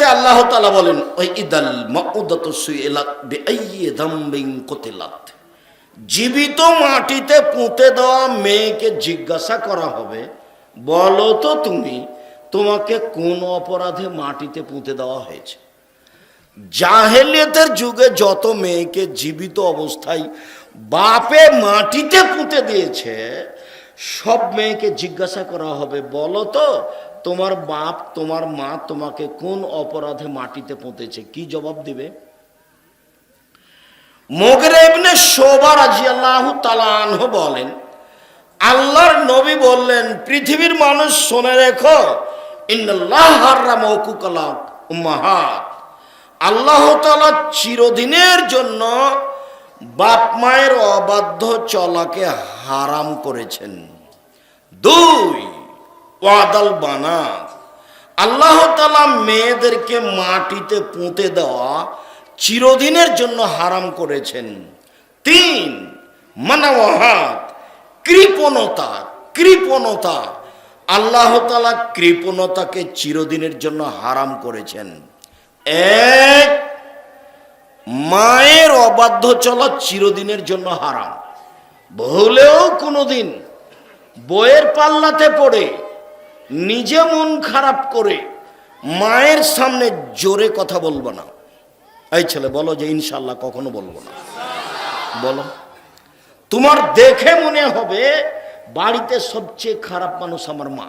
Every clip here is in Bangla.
আয়াতে আল্লাহ তাআলা বলেন, ওই ইদাল মাউদাত কুতিলাত। জীবিত মাটিতে পুঁতে দেওয়া মেয়েকে জিজ্ঞাসা করা হবে, বলো তো তুমি, তোমাকে কোন অপরাধে মাটিতে পুঁতে দেওয়া হয়েছে? জাহেলিয়তের যুগে যত মেয়েকে জীবিত অবস্থায় বাপে মাটিতে পুঁতে দিয়েছে, সব মেয়েকে জিজ্ঞাসা করা হবে, বলো তো তোমার বাপ, তোমার মা তোমাকে কোন অপরাধে মাটিতে পুঁতেছে? কি জবাব দিবে? মোগরেবনে শোভা তালানহ বলেন, আল্লাহর নবী বললেন, পৃথিবীর মানুষ শুনে রেখো আল্লাহ চিরদিনের জন্য বাপ মায়ের অবাধ্য চলাকে হারাম করেছেন। দুই ওয়াদাল বানা। আল্লাহ তাআলা মেয়েদেরকে মাটিতে পুঁতে দেওয়া চিরদিনের জন্য হারাম করেছেন। তিন মানাওয়াহাত কৃপণতা কৃপণতা। আল্লাহ তাআলা কৃপণতাকে চিরদিনের জন্য হারাম করেছেন। এক, মায়ের অবাধ্য চলা চিরদিনের জন্য হারাম। ভুলেও কোনোদিন বইয়ের পাল্লাতে পড়ে নিজে মন খারাপ করে মায়ের সামনে জোরে কথা বলব না। এই ছেলে, বলো যে ইনশাল্লাহ কখনো বলব না। বলো। তোমার দেখে মনে হবে বাড়িতে সবচেয়ে খারাপ মানুষ আমার মা।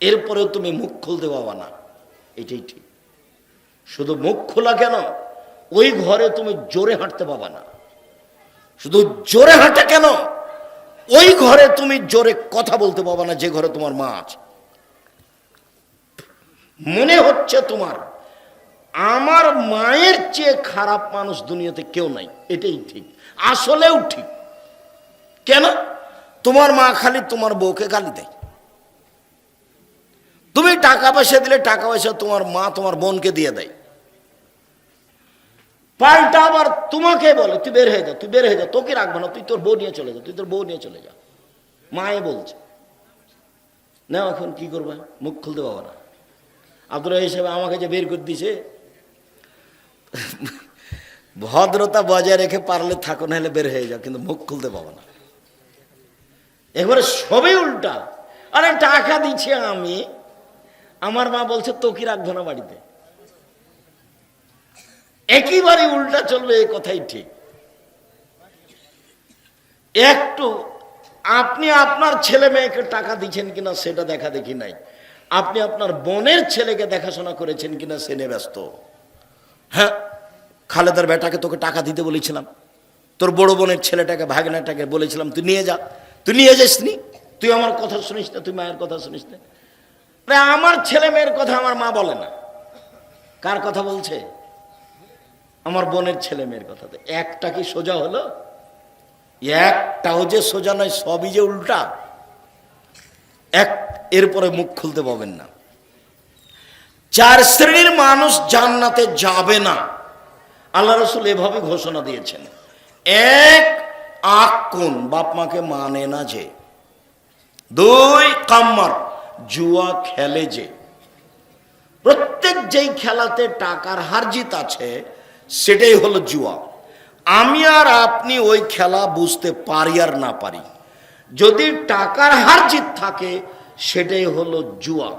এরপরেও তুমি মুখ খুলতে পাবা না। এটাই ঠিক। শুধু মুখ খোলা কেন? ওই ঘরে তুমি জোরে হাঁটতে পাবা না। শুধু জোরে হাঁটে কেন? ওই ঘরে তুমি জোরে কথা বলতে পাবা না যে ঘরে তোমার মা আছে। মনে হচ্ছে তোমার, আমার মায়ের চেয়ে খারাপ মানুষ দুনিয়াতে কেউ নাই, এটাই ঠিক, আসলেও ঠিক। কেন? তোমার মা খালি তোমার বউকে গালি দেয়। তুমি টাকা পয়সা দিলে টাকা পয়সা তোমার মা তোমার বোনকে দিয়ে দেয়। পাল্টা আবার তোমাকে বলে, তুই বের হয়ে যা, তুই বের হয়ে যা, তোকে রাখব না, তুই তোর বউ নিয়ে চলে যা, তুই তোর বউ নিয়ে চলে যা। মায়ে বলছে না এখন কি করবে? মুখ খুলতে পাবো না। আপনারা হিসেবে আমাকে যে বের করে দিছে ভদ্রতা বজায় রেখে পারলে থাকো না হলে বের হয়ে যাও, কিন্তু মুখ খুলতে পাবো না। এবারে সবই উল্টা। আরে টাকা দিচ্ছি আমি, আমার মা বলছে, তো কি রাখব না বাড়িতে? একেবারে উল্টা চলবে এই কথাই ঠিক। একটু, আপনি আপনার ছেলে মেয়েকে টাকা দিচ্ছেন কিনা, সেটা দেখা দেখি নাই। আপনি আপনার বোনের ছেলেকে দেখাশোনা করেছেন কিনা সেনে ব্যস্ত। হ্যাঁ খালেদার বেটাকে তোকে টাকা দিতে বলেছিলাম। তোর বড় বোনের ছেলেটাকে, ভাগনাটাকে বলেছিলাম, তুই নিয়ে যা। তুই নিয়ে যাস নি তুই আমার কথা শুনিস না, তুই মায়ের কথা শুনিস না। আমার ছেলে মেয়ের কথা আমার মা বলে না। কার কথা বলছে? আমার বোনের ছেলে মেয়ের কথা। একটা কি সোজা হলো? একটাও যে সোজা নয়, সবই যে উল্টা। এক এরপরে মুখ খুলতে পাবেন না। চার শ্রেণির মানুষ জান্নাতে যাবে না, আল্লাহ রসুল এভাবে ঘোষণা দিয়েছেন। এক আক কোন? বাপ মাকে মানে না যে। দুই, কাম্মার, জুয়া খেলে যে। প্রত্যেক যেই খেলাতে টাকার হারজিত আছে, সেটাই হলো জুয়া। আমি আর আপনি ওই খেলা বুঝতে পারি আর না পারি। যদি টাকার হারজিত থাকে সেটাই হলো জুয়া।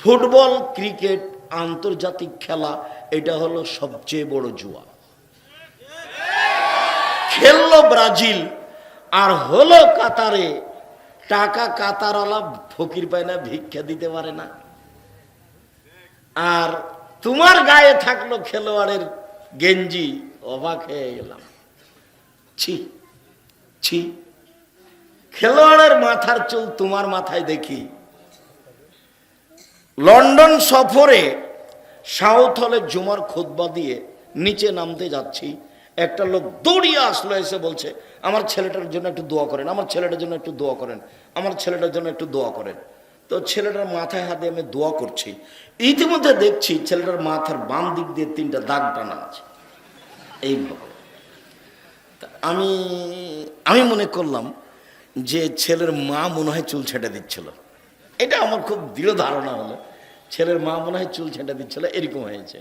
ফুটবল, ক্রিকেট, আন্তর্জাতিক খেলা, এটা হলো সবচেয়ে বড় জুয়া। খেললো ব্রাজিল, আর হলো কাতারে। টাকা কাতারওয়ালা ফকির পায় না, ভিক্ষা দিতে পারে না। আর তোমার গায়ে থাকল খেলোয়াড়ের গেঞ্জি, অবাক হয়ে গেলাম। ছি ছি। খেলোয়াড়ের মাথার চুল তোমার মাথায় দেখি। লন্ডন সফরে সাউথ হলে জুমার খুতবা দিয়ে নিচে নামতে যাচ্ছি। একটা লোক দৌড়িয়ে আসলো, এসে বলছে, আমার ছেলেটার জন্য একটু দোয়া করেন, আমার ছেলেটার জন্য একটু দোয়া করেন, আমার ছেলেটার জন্য একটু দোয়া করেন। তো ছেলেটার মাথায় হাতে আমি দোয়া করছি। ইতিমধ্যে দেখছি ছেলেটার মাথার বাম দিক দিয়ে তিনটা দাগ টানা আছে। এইভাবে। আমি আমি মনে করলাম যে ছেলের মা মনে হয় চুল ছেটে দিচ্ছিল। এটা আমার খুব দৃঢ় ধারণা হলো। ছেলের মা মনে হয় চুল ছেঁটে দিচ্ছিল, এরকম হয়েছে।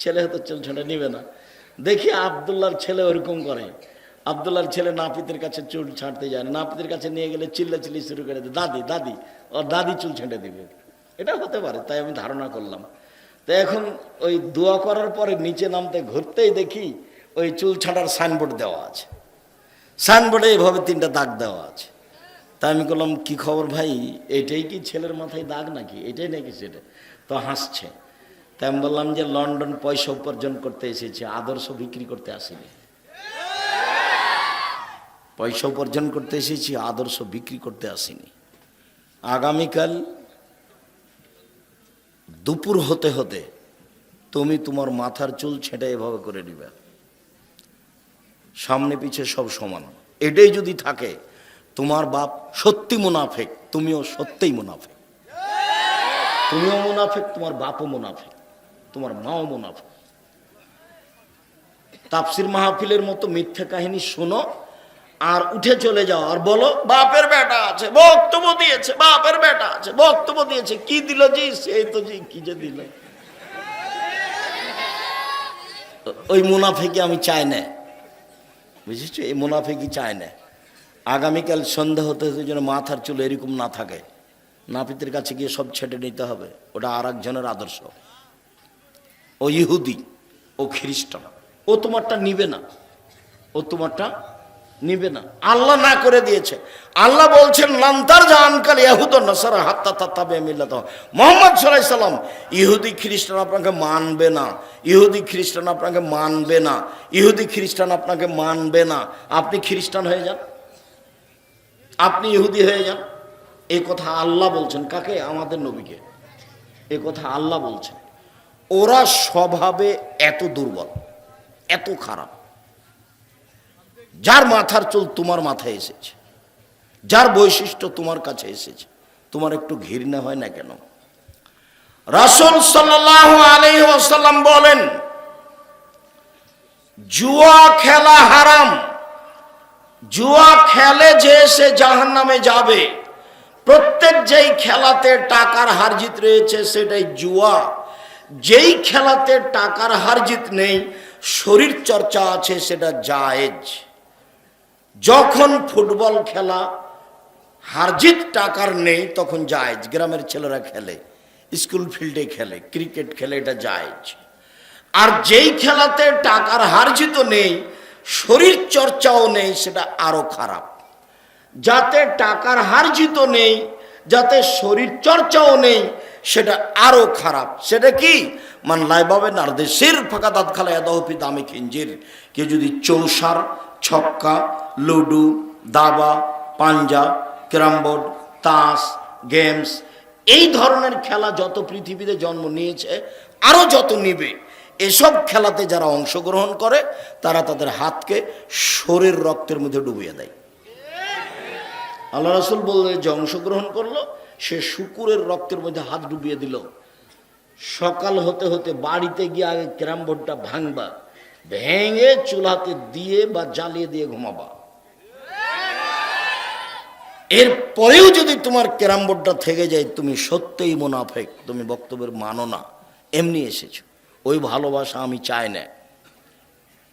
ছেলে হয়তো চুল ছেঁটে নিবে না। দেখি আবদুল্লার ছেলে ওরকম করে। আবদুল্লার ছেলে নাপিতের কাছে চুল ছাঁটতে যায় নাপিতের কাছে নিয়ে গেলে চিল্লা চিল্লি শুরু করে দেয়, দাদি দাদি। ওর দাদি চুল ছেঁটে দিবে। এটা হতে পারে, তাই আমি ধারণা করলাম। তো এখন ওই দোয়া করার পরে নিচে নামতে ঘুরতেই দেখি ওই চুল ছাঁটার সাইনবোর্ড দেওয়া আছে। সাইনবোর্ডে এইভাবে তিনটা দাগ দেওয়া আছে। তা আমি বললাম, কি খবর ভাই? এটাই কি ছেলের মাথায় দাগ নাকি? এটাই নাকি সেটা? তো হাসছে। তাই আমি বললাম যে, লন্ডন পয়সা উপার্জন করতে এসেছে, আদর্শ বিক্রি করতে আসেনি। পয়সা উপার্জন করতে এসেছি, আদর্শ বিক্রি করতে আসিনি। আগামীকাল দুপুর হতে হতে তুমি তোমার মাথার চুল ছেঁটে এভাবে করে নিবে। সামনে পিছে সব সমান। এটাই যদি থাকে, তোমার বাপ সত্যি মুনাফেক, তুমিও সত্যিই মুনাফেক। তুমিও মুনাফেক, তোমার বাপও মুনাফেক, তোমার মাও মুনাফেক। তাপসির মাহফিলের মতো মিথ্যা কাহিনী শোনো, আর উঠে চলে যাও আর বলো, বাপের বেটা আছে, বক্তব্য দিয়েছে, বাপের বেটা আছে, বক্তব্য দিয়েছে, কি দিল জি সেই তো জি, কি যে দিল? ওই মুনাফেকে আমি চাই না। বুঝেছ? এই মুনাফিকই চায় না। আগামীকাল সন্ধ্যা হতে হতে যেন মাথার চুল এরকম না থাকে। নাপিতের কাছে গিয়ে সব ছেটে নিতে হবে। ওটা আর একজনের আদর্শ। ও ইহুদি, ও খ্রিস্টান। ও তোমারটা নিবে না। ও তোমারটা নিবে না। আল্লাহ না করে দিয়েছে। আল্লাহ বলছেন লান্তার জাহানকাল ইহুদ নসারা হাত্তা তাত্তাবে মিল্লাত মোহাম্মদ সাল্লাহ সাল্লাম, ইহুদি খ্রিস্টান আপনাকে মানবে না। ইহুদি খ্রিস্টান আপনাকে মানবে না। ইহুদি খ্রিস্টান আপনাকে মানবে না। আপনি খ্রিস্টান হয়ে যান। আপনি ইহুদি হয়ে যান। এই কথা আল্লাহ বলছেন। কাকে? আমাদের নবীকে। এ কথা আল্লাহ বলছেন। ওরা স্বভাবে এত দুর্বল, এত খারাপ। যার মাথার চুল তোমার মাথায় এসেছে, যার বৈশিষ্ট্য তোমার কাছে এসেছে, তোমার একটু ঘৃণা হয় না কেন? রাসুল ওয়াসাল্লাম বলেন, জুয়া খেলা হারাম, জুয়া খেলে যে সে জাহান নামে যাবে, প্রত্যেক যেই খেলাতে টাকার হারজিত রয়েছে সেটাই জুয়া, যেই খেলাতে টাকার হারজিত নেই, শরীর চর্চা আছে সেটা জায়েজ। যখন ফুটবল খেলা, হারজিত টাকার নেই, তখন জায়েজ। গ্রামের ছেলেরা খেলে, স্কুল ফিল্ডে খেলে, ক্রিকেট খেলে, এটা জায়েজ। আর যেই খেলাতে টাকার হারজিত নেই, শরীর চর্চাও নেই, সেটা আরও খারাপ। যাতে টাকার হারজিত নেই, যাতে শরীর চর্চাও নেই, সেটা আরও খারাপ। সেটা কি? মান লাইবাবে নারদেশের ফাঁকা দাঁত খালা এদহপি দামে খিঞ্জির। কেউ যদি চৌসার ছক্কা, লুডু, দাবা, পাঞ্জা ক্যারামবোর্ড তাস, গেমস, এই ধরনের খেলা যত পৃথিবীতে জন্ম নিয়েছে আরও যত নিবে, এসব খেলাতে যারা অংশগ্রহণ করে, তারা তাদের হাতকে শরীর রক্তের মধ্যে ডুবিয়ে দেয়। আল্লাহ রাসুল বললে যে অংশগ্রহণ করল, সে শুকুরের রক্তের মধ্যে হাত ডুবিয়ে দিল। সকাল হতে হতে বাড়িতে গিয়ে আগে ক্যারাম বোর্ডটা ভাঙবা। ভেঙে চুলাতে দিয়ে বা জ্বালিয়ে দিয়ে ঘুমাবা। এরপরেও যদি তোমার ক্যারাম বোর্ডটা থেকে যায়, তুমি সত্যিই মোনাফেক, তুমি বক্তব্যের মানো না। এমনি এসেছ। ওই ভালোবাসা আমি চাই না।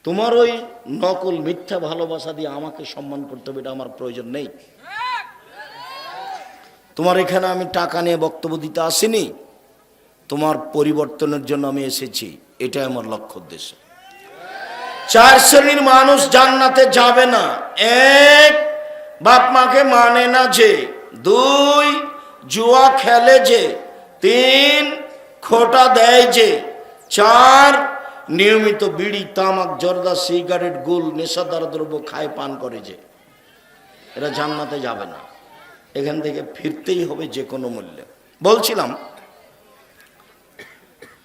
তোমার ওই নকল মিথ্যা ভালোবাসা দিয়ে আমাকে সম্মান করতে হবে, এটা আমার প্রয়োজন নেই। তোমার এখানে আমি টাকা নিয়ে বক্তব্য দিতে আসিনি। তোমার পরিবর্তনের জন্য আমি এসেছি। এটাই আমার লক্ষ্য উদ্দেশ্য। চার শ্রেণির মানুষ জান্নাতে যাবে না। এক, বাপ মাকে মানে না যে। দুই, জুয়া খেলে যে। তিন, খোটা দেয় যে। চার, নিয়মিত বিড়ি, তামাক, জর্দা, সিগারেট, গুল, নেশাদার দ্রব্য খায়, পান করে যে। এরা জান্নাতে যাবে না। এখান থেকে ফিরতেই হবে যে কোনো মূল্যে। বলছিলাম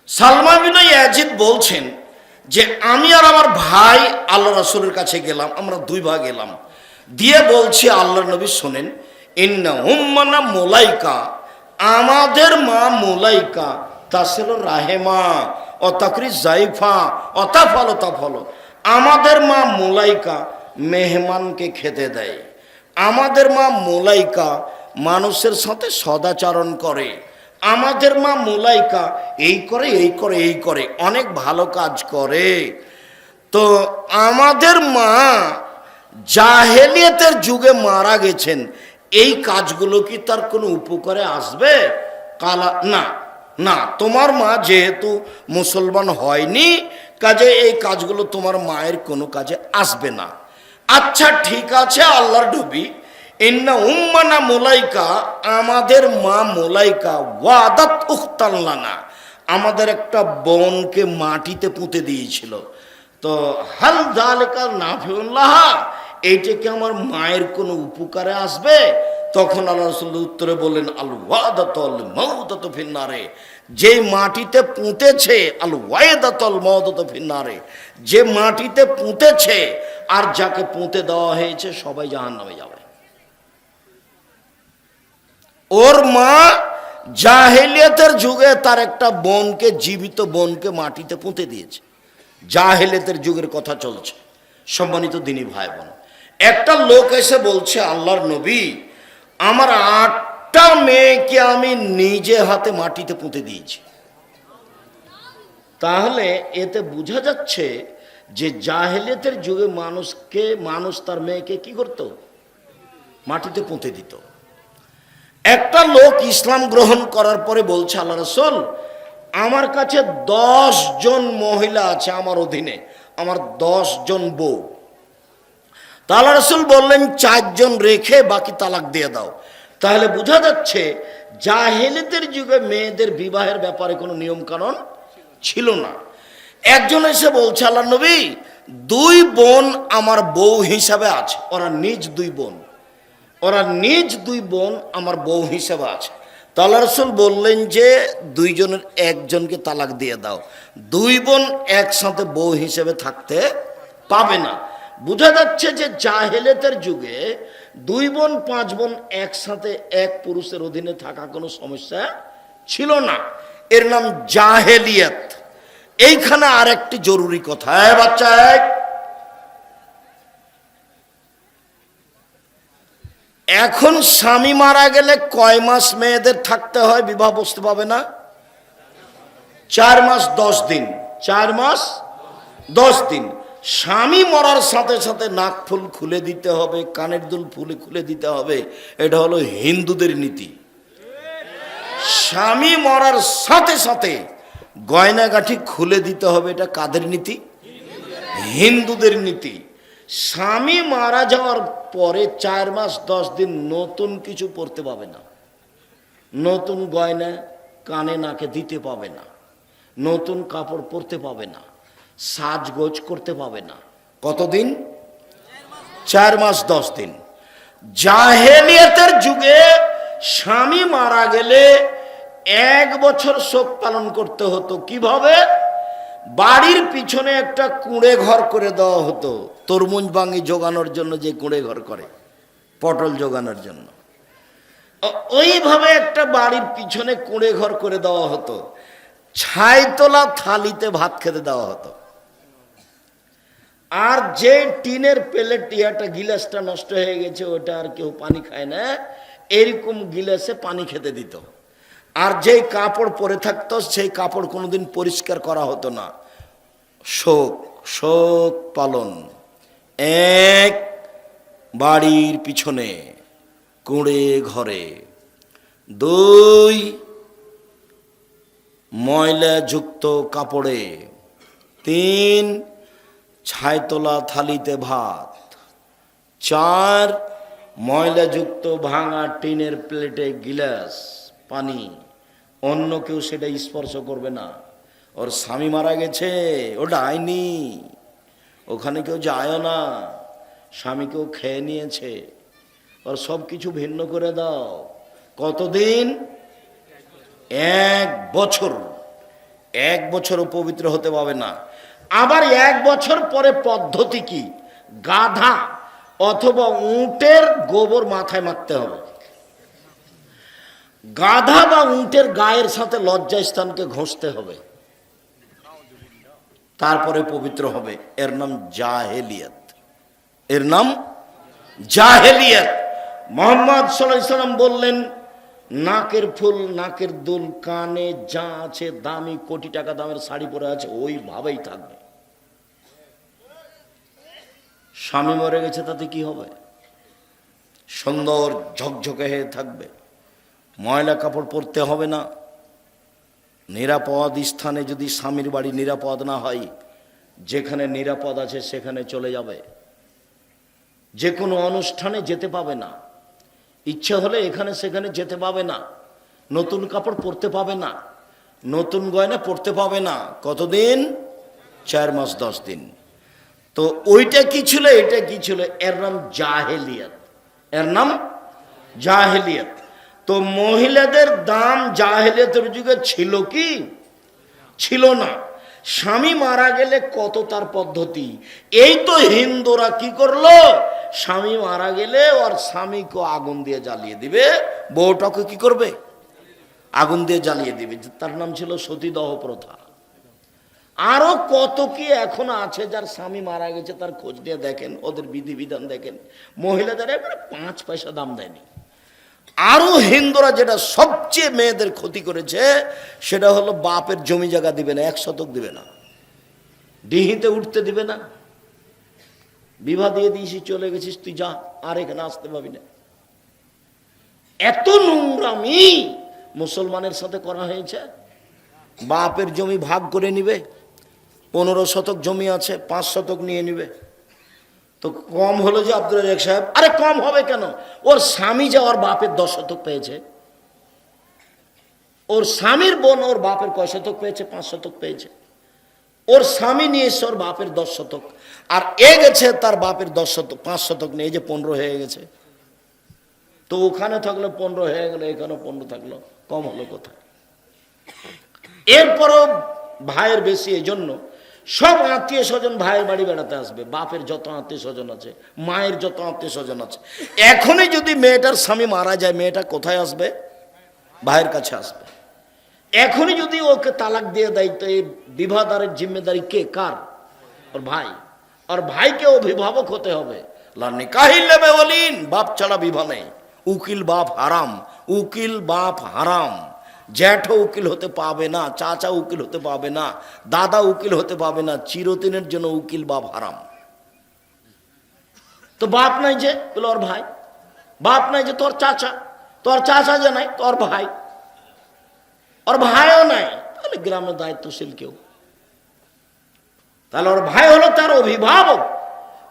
সালমা বিন ইয়াজিদ বলছেন যে আমি আর আমার ভাই আল্লাহ রাসূলের কাছে গেলাম, আমরা দুই ভাই গেলাম। দিয়ে বলছি আল্লাহ নবী শোনেন ইন্না উম্মানা মোলাইকা, আমাদের মা মোলাইকা তা ছিল রাহেমা, অতাকরি জাইফা, অতাফল অতাফল আমাদের মা মোলাইকা মেহমানকে খেতে দেয়। আমাদের মা মোলাইকা মানুষের সাথে সদাচরণ করে। আমাদের মা মোলাইকা এই করে এই করে এই করে, অনেক ভালো কাজ করে। তো আমাদের মা জাহেলিয়তের যুগে মারা গেছেন, এই কাজগুলো কি তার কোনো উপকারে আসবে? কালা, না না, তোমার মা যেহেতু মুসলমান হয়নি, কাজে এই কাজগুলো তোমার মায়ের কোনো কাজে আসবে না। আচ্ছা ঠিক আছে, আল্লাহর ডুবি ইন্না উম্মানা মোলাইকা, আমাদের মা মোলাইকা, ওয়াদাত উখতাল্লানা আমাদের একটা বোনকে মাটিতে পুঁতে দিয়েছিল। তো হাল জালেকা নাফিউল্লাহ, এইটা কি আমার মায়ের কোনো উপকারে আসবে? তখন আল্লাহ রসুল উত্তরে বললেন আল ওয়াদাতল মৌদত ফিন্নারে। যে মাটিতে পুঁতেছে আল ওয়াদাতল মৌদত ফিন্নারে। যে মাটিতে পুঁতেছে, আর যাকে পুঁতে দেওয়া হয়েছে, সবাই জাহান নামে যাবে। ওর মা জাহেলিয়াতের যুগে তার একটা বোনকে, জীবিত বোনকে মাটিতে পুঁতে দিয়েছে। জাহেলিয়াতের যুগের কথা চলছে। সম্মানিত দিনী ভাই বোন একটা লোক এসে বলছে, আল্লাহর নবী, আমার আটটা মেয়েকে আমি নিজে হাতে মাটিতে পুঁতে দিয়েছি। তাহলে এতে বোঝা যাচ্ছে যে জাহেলিয়াতের যুগে মানুষকে, মানুষ তার মেয়েকে কি করতো? মাটিতে পুঁতে দিত। একটা লোক ইসলাম গ্রহণ করার পরে বলছে, আল্লাহ রসুল, আমার কাছে দশ জন মহিলা আছে আমার অধীনে, আমার দশ জন বউ। তা আল্লাহ রসুল বললেন চারজন রেখে বাকি তালাক দিয়ে দাও। তাহলে বোঝা যাচ্ছে, জাহেলিদের যুগে মেয়েদের বিবাহের ব্যাপারে কোনো নিয়ম কানুন ছিল না। একজন এসে বলছে, আল্লাহ নবী, দুই বোন আমার বউ হিসাবে আছে, ওরা নিজ দুই বোন। ওরা নিজ দুই বোন আমার বউ হিসেবে আছে। তাল্লা রসুল বললেন যে, দুইজনের একজনকে তালাক দিয়ে দাও। দুই বোন একসাথে বউ হিসেবে থাকতে পাবে না। বোঝা যাচ্ছে যে জাহেলেতের যুগে দুই বোন, পাঁচ বোন একসাথে এক পুরুষের অধীনে থাকা কোনো সমস্যা ছিল না। এর নাম জাহেলিয়াত। এইখানে আর একটি জরুরি কথা। বাচ্চা এক এখন স্বামী মারা গেলে কয় মাস মেয়েদের থাকতে হয়? বিবাহ বসতে পাবে না। চার মাস, দশ দিন। চার মাস, দশ দিন। স্বামী মরার সাথে সাথে নাক ফুল খুলে দিতে হবে, কানের দুল ফুলে খুলে দিতে হবে। এটা হলো হিন্দুদের নীতি। স্বামী মরার সাথে সাথে গয়নাগাঠি খুলে দিতে হবে, এটা কাদের নীতি? হিন্দুদের নীতি। স্বামী মারা যাওয়ার পরে চার মাস, দশ দিন নতুন কিছু পড়তে পাবে না। নতুন গয়না কানে নাকে দিতে পাবে না। নতুন কাপড় পরতে পাবে না। সাজগোজ করতে পাবে না। কতদিন? চার মাস, দশ দিন। জাহেলিয়াতের যুগে স্বামী মারা গেলে এক বছর শোক পালন করতে হতো। কীভাবে? বাড়ির পিছনে একটা কুঁড়ে ঘর করে দেওয়া হতো। তরমুজ বাঙি জোগানোর জন্য যে কুঁড়ে ঘর করে, পটল জোগানোর জন্য। ওইভাবে একটা বাড়ির পিছনে কুঁড়ে ঘর করে দেওয়া হতো। ছাইতলা থালিতে ভাত খেতে দেওয়া হতো। আর যে টিনের প্লেট, ইয়াটা গিলাসটা নষ্ট হয়ে গেছে, ওটা আর কেউ পানি খায় না। এরকম গিলাসে পানি খেতে দিত। আর যেই কাপড় পরে থাকতো, সেই কাপড় কোনোদিন পরিষ্কার করা হতো না। শোক শোক পালন। এক বাড়ির পিছনে, কুঁড়ে ঘরে। দুই ময়লাযুক্ত কাপড়ে। তিন ছাইতলা থালিতে ভাত। চার ময়লাযুক্ত ভাঙা টিনের প্লেটে গিলাস, পানি। অন্য কেউ সেটা স্পর্শ করবে না। ওর স্বামী মারা গেছে, ওটা আইনি। ওখানে কেউ যায় না। স্বামীকেও খেয়ে নিয়েছে। ওর সব কিছু ভিন্ন করে দাও। কতদিন? এক বছর। এক বছরও পবিত্র হতে পাবে না। আবার এক বছর পরে পদ্ধতি কি? গাধা অথবা উটের গোবর মাথায় মারতে হবে। গাধা বা উটের গায়ের সাথে লজ্জা স্থানকে ঘষতে হবে। তারপরে পবিত্র হবে। এর নাম জাহেলিয়াত। এর নাম জাহেলিয়াত। মোহাম্মদ সাল্লাম বললেন, নাকের ফুল, নাকের দুল, কানে যা আছে, দামি কোটি টাকা দামের শাড়ি পরে আছে ওইভাবেই থাকবে। স্বামী মরে গেছে, তাতে কি হবে? সুন্দর ঝকঝকে হয়ে থাকবে। ময়লা কাপড় পরতে হবে না। নিরাপদ স্থানে যদি স্বামীর বাড়ি নিরাপদ না হয়, যেখানে নিরাপদ আছে সেখানে চলে যাবে। যে কোনো অনুষ্ঠানে যেতে পাবে না। ইচ্ছে হলে এখানে সেখানে যেতে পাবে না। নতুন কাপড় পরতে পাবে না। নতুন গয়না পরতে পাবে না। কতদিন? চার মাস, দশ দিন। তো ওইটা কি ছিল? এটা কি ছিল? এর নাম জাহেলিয়াত। এর নাম জাহেলিয়াত। তো মহিলাদের দাম জাহেলিয়াতের যুগে ছিল কি? ছিল না। স্বামী মারা গেলে কত তার পদ্ধতি? এই তো হিন্দুরা কি করল? স্বামী মারা গেলে ওর স্বামীকে আগুন দিয়ে জ্বালিয়ে দিবে। বউটাকে কি করবে? আগুন দিয়ে জ্বালিয়ে দিবে। তার নাম ছিল সতীদহ প্রথা। আরও কত কি এখন আছে যার স্বামী মারা গেছে, তার খোঁজ নিয়ে দেখেন, ওদের বিধিবিধান দেখেন। মহিলাদের একবারে পাঁচ পয়সা দাম দেয়নি। আরও হিন্দুরা যেটা সবচেয়ে মেয়েদের ক্ষতি করেছে, সেটা হলো বাপের জমি জায়গা দিবে না, এক শতক দিবে না। ডিহিতে উঠতে দিবে না। বিবাহ দিয়ে দিয়েছি, চলে গেছিস, তুই যা, আর এখানে আসতে পাবি না। এত নোংরামি মুসলমানের সাথে করা হয়েছে। বাপের জমি ভাগ করে নিবে, পনেরো শতক জমি আছে, পাঁচ শতক নিয়ে নিবে। তো কম হলো যে আব্দুল রাজাক সাহেব। আরে কম হবে কেন? ওর স্বামী যে ওর বাপের দশ শতক পেয়েছে। ওর স্বামীর বোন ওর বাপের কয় শতক পেয়েছে? পাঁচ শতক পেয়েছে। ওর স্বামী নিয়ে এসছে ওর বাপের দশ শতক। আর এ গেছে তার বাপের দশ শতক, পাঁচ শতক নিয়ে, এই যে পনেরো হয়ে গেছে। তো ওখানে থাকল পনেরো হয়ে গেলো এখানে পনেরো থাকল, কম হলো কোথায়? এরপরও ভাইয়ের বেশি এই জন্য সব আত্মীয় স্বজন ভাইয়ের বাড়ি বেড়াতে আসবে, বাপের যত আত্মীয় স্বজন আছে, মায়ের যত আত্মীয় স্বজন আছে। এখনই যদি মেয়েটার স্বামী মারা যায়, মেয়েটা কোথায় আসবে? ভাইয়ের কাছে আসবে। এখনই যদি ওকে তালাক দিয়ে দেয়, তো এই বিবাহদারের জিম্মেদারি কে? কার? ওর ভাই। আর ভাইকে অভিভাবক হতে হবে। বাপ ছাড়া বিবাহ নেই। উকিল বাপ হারাম, উকিল বাপ হারাম। জ্যাঠও উকিল হতে পাবে না, চাচা উকিল হতে পাবে না, দাদা উকিল হতে পাবে না, চিরদিনের জন্য উকিল বাপ হারাম। তো বাপ নাই যে, বলে ওর ভাই। বাপ নাই যে, তোর চাচা। তোর চাচা যে নাই, তোর ভাই। ওর ভাইও নাই, তাহলে গ্রামের দায়িত্বশীল কেউ? তাহলে ওর ভাই হলো তার অভিভাবক।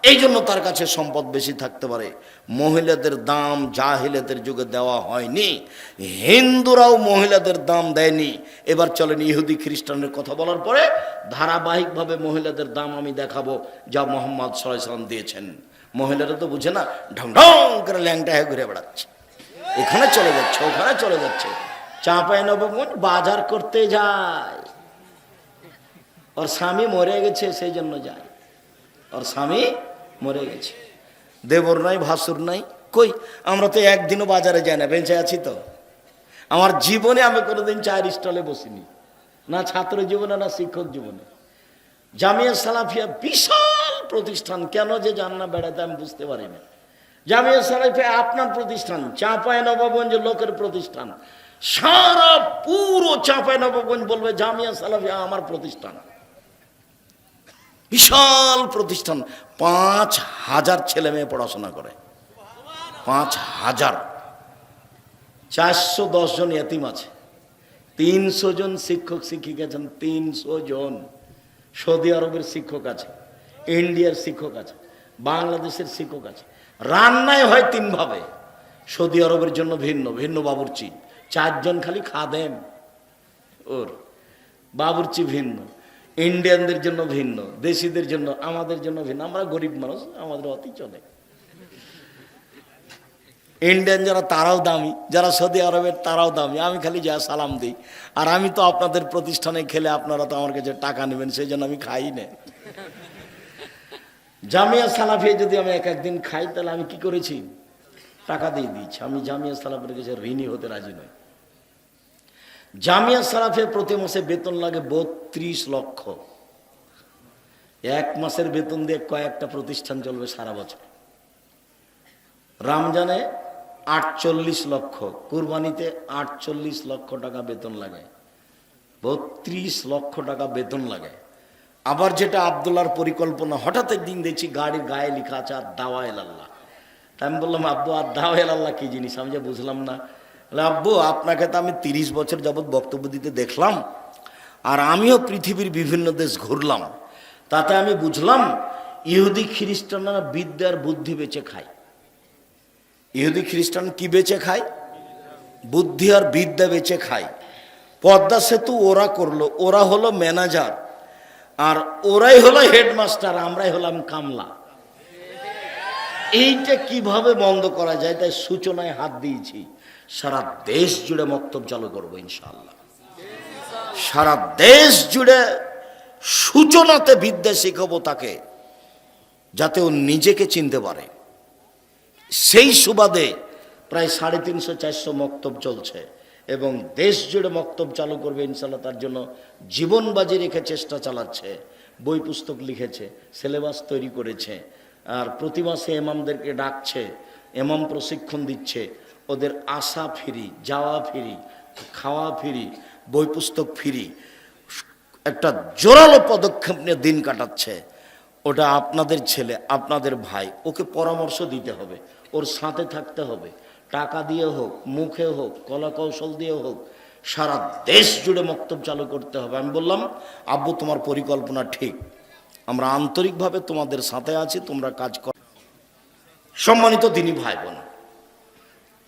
এই জন্য তার কাছে সম্পদ বেশি থাকতে পারে। মহিলাদের দাম জাহিলাদের যুগে দেওয়া হয়নি। হিন্দুরাও মহিলাদের দাম দেয়নি। এবার চলেন ইহুদি খ্রিস্টানের কথা বলার পরে ধারাবাহিকভাবে মহিলাদের দাম আমি দেখাবো যা মোহাম্মদ সাল্লাম দিয়েছেন। মহিলারা তো বুঝে না, ঢং ঢং করে ল্যাংটা হয়ে ঘুরে বেড়াচ্ছে। এখানে চলে যাচ্ছে, ওখানে চলে যাচ্ছে। চাঁপায় নবগঞ্জ বাজার করতে যায়। ওর স্বামী মরে গেছে, সেই জন্য যায়। ওর স্বামী মরে গেছে। দেবর নাই, ভাসুর নাই, কই? আমরা তো একদিনও বাজারে যাই না, বেঁচে আছি তো। আমার জীবনে আমি কোনোদিন চায়ের স্টলে বসিনি, না ছাত্র জীবনে, না শিক্ষক জীবনে। জামিয়া সালাফিয়া বিশাল প্রতিষ্ঠান, কেন যে যান না বেড়াতে আমি বুঝতে পারি না। জামিয়া সালাফিয়া আপনার প্রতিষ্ঠান চাঁপায় নবাবগঞ্জ লোকের প্রতিষ্ঠান। সারা পুরো চাঁপায় নবাবগঞ্জ বলবে, জামিয়া সালাফিয়া আমার প্রতিষ্ঠান। বিশাল প্রতিষ্ঠান, পাঁচ হাজার ছেলে মেয়ে পড়াশোনা করে। পাঁচ হাজার। চারশো দশ জন এতিম আছে। তিনশো জন শিক্ষক, শিক্ষিকা আছেন, তিনশো জন। সৌদি আরবের শিক্ষক আছে, ইন্ডিয়ার শিক্ষক আছে, বাংলাদেশের শিক্ষক আছে। রান্নায় হয় তিনভাবে সৌদি আরবের জন্য ভিন্ন ভিন্ন বাবুর্চি। চারজন খালি খাদেম। ওর বাবুর্চি ভিন্ন। ইন্ডিয়ানদের জন্য ভিন্ন, দেশিদের জন্য, আমাদের জন্য ভিন্ন। আমরা গরিব মানুষ, আমাদের অতি চলে। ইন্ডিয়ান যারা, তারাও দামি। যারা সৌদি আরবের, তারাও দামি। আমি খালি যা সালাম দিই। আর আমি তো আপনাদের প্রতিষ্ঠানে খেলে আপনারা তো আমার কাছে টাকা নেবেন, সেই জন্য আমি খাই না। জামিয়া সালাফিয়া যদি আমি এক একদিন খাই, তাহলে আমি কি করেছি? টাকা দিয়ে দিয়েছি। আমি জামিয়া সালাফের কাছে ঋণী হতে রাজি নই। জামিয়া সালাফে প্রতি মাসে বেতন লাগে বত্রিশ লক্ষ। এক মাসের বেতন দিয়ে কয়েকটা প্রতিষ্ঠান চলবে সারা বছর। রমজানে আটচল্লিশ লক্ষ, কুরবানিতে আটচল্লিশ লক্ষ টাকা বেতন লাগে। বত্রিশ লক্ষ টাকা বেতন লাগে। আবার যেটা আবদুল্লার পরিকল্পনা, হঠাৎ একদিন দেখছি গাড়ির গায়ে লেখা আছে, আর দাওয়া আল্লাহ। তা আমি বললাম, আব্বু, আর দাওয়া আল্লাহ কি জিনিস? আমি যে বুঝলাম না। আব্বু, আপনাকে তো আমি তিরিশ বছর যাবৎ বক্তব্য দিতে দেখলাম। আর আমিও পৃথিবীর বিভিন্ন দেশ ঘুরলাম। তাতে আমি বুঝলাম, ইহুদি খ্রিস্টানরা বিদ্যার বুদ্ধি বেঁচে খায়। ইহুদি খ্রিস্টান কি বেঁচে খায়? বুদ্ধি আর বিদ্যা বেঁচে খায়। পদ্মা সেতু ওরা করল, ওরা হলো ম্যানেজার, আর ওরাই হলো হেডমাস্টার, আমরাই হলাম কামলা। এইটা কীভাবে বন্ধ করা যায়, তাই সূচনায় হাত দিয়েছি। সারা দেশ জুড়ে মক্তব চালু করব ইনশাল্লাহ সারা দেশ জুড়ে সূচনাতে বিদ্যা শিখাবো তাকে, যাতে ও নিজেকে চিনতে পারে। সেই সুবাদে প্রায় সাড়ে তিনশো চারশো মক্তব চলছে এবং দেশ জুড়ে মক্তব চালু করবে ইনশাল্লাহ তার জন্য জীবন বাজি রেখে চেষ্টা চালাচ্ছে, বই পুস্তক লিখেছে, সিলেবাস তৈরি করেছে, আর প্রতি মাসে এমামদেরকে ডাকছে এমাম প্রশিক্ষণ দিচ্ছে, ওদের আসা ফিরি, যাওয়া ফিরি, খাওয়া ফিরি বই পুস্তক ফিরি। একটা জোরালো পদক্ষেপ নিয়ে দিন কাটাচ্ছে। ওটা আপনাদের ছেলে, আপনাদের ভাই, ওকে পরামর্শ দিতে হবে। ওর সাথে থাকতে হবে। টাকা দিয়ে হোক, মুখে হোক কলা কৌশল দিয়ে হোক, সারা দেশ জুড়ে মক্তব চালু করতে হবে। আমি বললাম, আব্বু, তোমার পরিকল্পনা ঠিক। আমরা আন্তরিকভাবে তোমাদের সাথে আছি, তোমরা কাজ কর সম্মানিত দিনী ভাই বোন